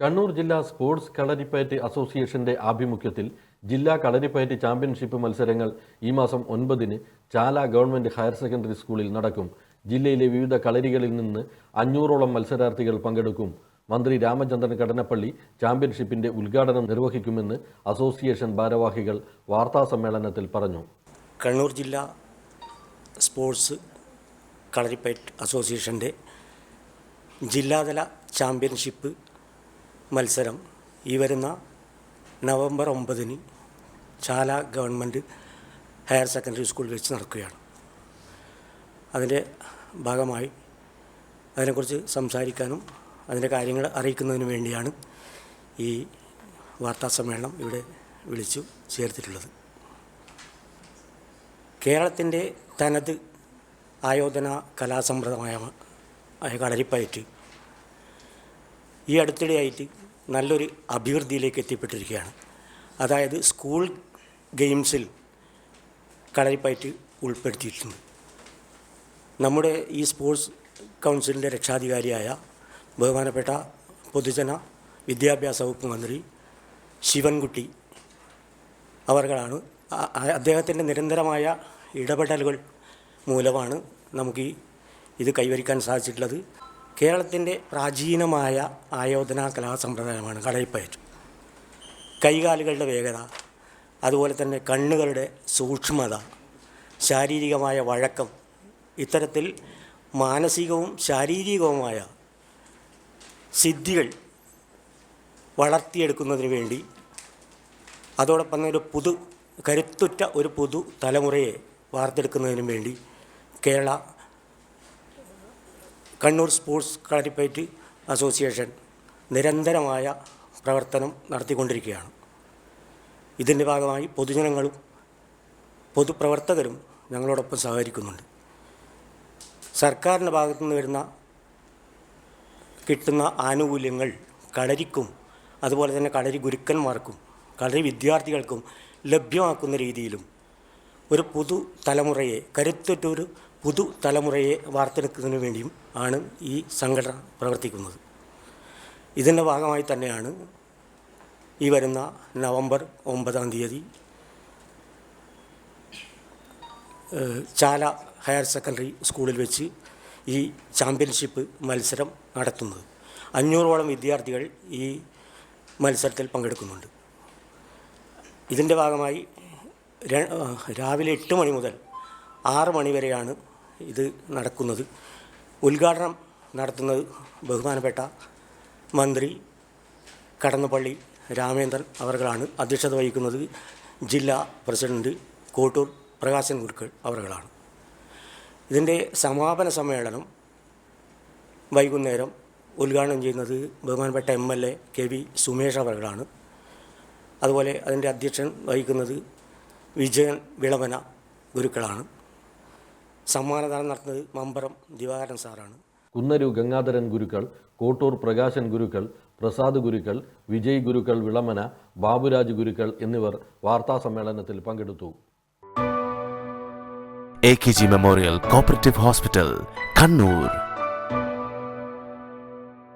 കണ്ണൂർ ജില്ലാ സ്പോർട്സ് കളരിപ്പയറ്റ് അസോസിയേഷന്റെ ആഭിമുഖ്യത്തിൽ ജില്ലാ കളരിപ്പയറ്റ് ചാമ്പ്യൻഷിപ്പ് മത്സരങ്ങൾ ഈ മാസം ഒൻപതിന് ചാല ഗവൺമെന്റ് ഹയർ സെക്കൻഡറി സ്കൂളിൽ നടക്കും. ജില്ലയിലെ വിവിധ കളരികളിൽ നിന്ന് അഞ്ഞൂറോളം മത്സരാർത്ഥികൾ പങ്കെടുക്കും. മന്ത്രി രാമചന്ദ്രൻ കടനപ്പള്ളി ചാമ്പ്യൻഷിപ്പിന്റെ ഉദ്ഘാടനം നിർവഹിക്കുമെന്ന് അസോസിയേഷൻ ഭാരവാഹികൾ വാർത്താസമ്മേളനത്തിൽ പറഞ്ഞു. കണ്ണൂർ ജില്ലാ സ്പോർട്സ് കളരിപ്പയറ്റ് അസോസിയേഷന്റെ ജില്ലാതല ചാമ്പ്യൻഷിപ്പ് മത്സരം ഈ വരുന്ന നവംബർ ഒമ്പതിന് Chala government higher secondary school വെച്ച് നടക്കുകയാണ്. അതിന്റെ ഭാഗമായി അതിനെക്കുറിച്ച് സംസാരിക്കാനും അതിന്റെ കാര്യങ്ങൾ അറിയിക്കുന്നതിന് വേണ്ടിയാണ് ഈ വാർത്താ സമ്മേളനം ഇവിടെ വിളിച്ചു ചേർത്തിട്ടുള്ളത്. കേരളത്തിന്റെ തനത് ആയോധന കലാസമ്പ്രദമായ കളരിപ്പയറ്റ് ഈ അടുത്തിടെയായിട്ട് നല്ലൊരു അഭിവൃദ്ധിയിലേക്ക് എത്തിപ്പെട്ടിരിക്കുകയാണ്. അതായത് സ്കൂൾ ഗെയിംസിൽ കളരിപ്പയറ്റ് ഉൾപ്പെടുത്തിയിട്ടുണ്ട്. നമ്മുടെ ഈ സ്പോർട്സ് കൗൺസിലിന്റെ രക്ഷാധികാരിയായ ബഹുമാനപ്പെട്ട പൊതുജന വിദ്യാഭ്യാസ വകുപ്പ് മന്ത്രി ശിവൻകുട്ടി അവർകളാണ് അദ്ദേഹത്തിന്റെ നിരന്തരമായ ഇടപെടലുകൾ മൂലമാണ് നമുക്ക് ഇത് കൈവരിക്കാൻ സാധിച്ചിട്ടുള്ളത്. കേരളത്തിന്റെ പ്രാചീനമായ ആയോധന കലാസമ്പ്രദായമാണ് കളരിപ്പയറ്റ് കൈകാലുകളുടെ വേഗത അതുപോലെ തന്നെ കണ്ണുകളുടെ സൂക്ഷ്മത ശാരീരികമായ വഴക്കം ഇത്തരത്തിൽ മാനസികവും ശാരീരികവുമായ സിദ്ധികൾ വളർത്തിയെടുക്കുന്നതിന് വേണ്ടി അതോടൊപ്പം തന്നെ ഒരു പുതു കരുത്തുറ്റ ഒരു പുതു തലമുറയെ വാർത്തെടുക്കുന്നതിനും വേണ്ടി കേരള കണ്ണൂർ സ്പോർട്സ് കളരിപ്പയറ്റ് അസോസിയേഷൻ നിരന്തരമായ പ്രവർത്തനം നടത്തിക്കൊണ്ടിരിക്കുകയാണ്. ഇതിന്റെ ഭാഗമായി പൊതുജനങ്ങളും പൊതുപ്രവർത്തകരും ഞങ്ങളോടൊപ്പം സഹകരിക്കുന്നുണ്ട്. സർക്കാരിന്റെ ഭാഗത്തു നിന്ന് വരുന്ന കിട്ടുന്ന ആനുകൂല്യങ്ങൾ കളരിക്കും അതുപോലെ തന്നെ കളരി ഗുരുക്കന്മാർക്കും കളരി വിദ്യാർത്ഥികൾക്കും ലഭ്യമാക്കുന്ന രീതിയിലും ഒരു പുതു തലമുറയെ കരുത്തുറ്റൊരു പുതു തലമുറയെ വാർത്തെടുക്കുന്നതിന് വേണ്ടിയും ആണ് ഈ സംഘടന പ്രവർത്തിക്കുന്നത്. ഇതിന്റെ ഭാഗമായി തന്നെയാണ് ഈ വരുന്ന നവംബർ ഒമ്പതാം തീയതി ചാല ഹയർ സെക്കൻഡറി സ്കൂളിൽ വെച്ച് ഈ ചാമ്പ്യൻഷിപ്പ് മത്സരം നടത്തുന്നത്. അഞ്ഞൂറോളം വിദ്യാർത്ഥികൾ ഈ മത്സരത്തിൽ പങ്കെടുക്കുന്നുണ്ട്. ഇതിന്റെ ഭാഗമായി രാവിലെ എട്ട് മണി മുതൽ ആറ് മണി വരെയാണ് ഇത് നടക്കുന്നത്. ഉദ്ഘാടനം നടത്തുന്നത് ബഹുമാനപ്പെട്ട മന്ത്രി കടന്നപ്പള്ളി രാമേന്ദ്രൻ അവർകളാണ് അധ്യക്ഷത വഹിക്കുന്നത് ജില്ലാ പ്രസിഡന്റ് കോട്ടൂർ പ്രകാശൻ ഗുരുക്കൾ അവർകളാണ് ഇതിന്റെ സമാപന സമ്മേളനം വൈകുന്നേരം ഉദ്ഘാടനം ചെയ്യുന്നത് ബഹുമാനപ്പെട്ട M L A K V Sumesh അവർകളാണ് അതുപോലെ അതിന്റെ അധ്യക്ഷൻ വഹിക്കുന്നത് വിജയൻ വിളവന ഗുരുക്കളാണ്. സമ്മാനദാനം നടത്തുന്നത് മമ്പറം ദിവാകരൻ സാറാണ്. കുന്നരു ഗംഗാധരൻ ഗുരുക്കൾ കോട്ടൂർ പ്രകാശൻ ഗുരുക്കൾ പ്രസാദ് ഗുരുക്കൾ വിജയ് ഗുരുക്കൾ വിളമന ബാബുരാജ് ഗുരുക്കൾ എന്നിവർ വാർത്താ സമ്മേളനത്തിൽ പങ്കെടുത്തു. A K G memorial cooperative hospital Kannur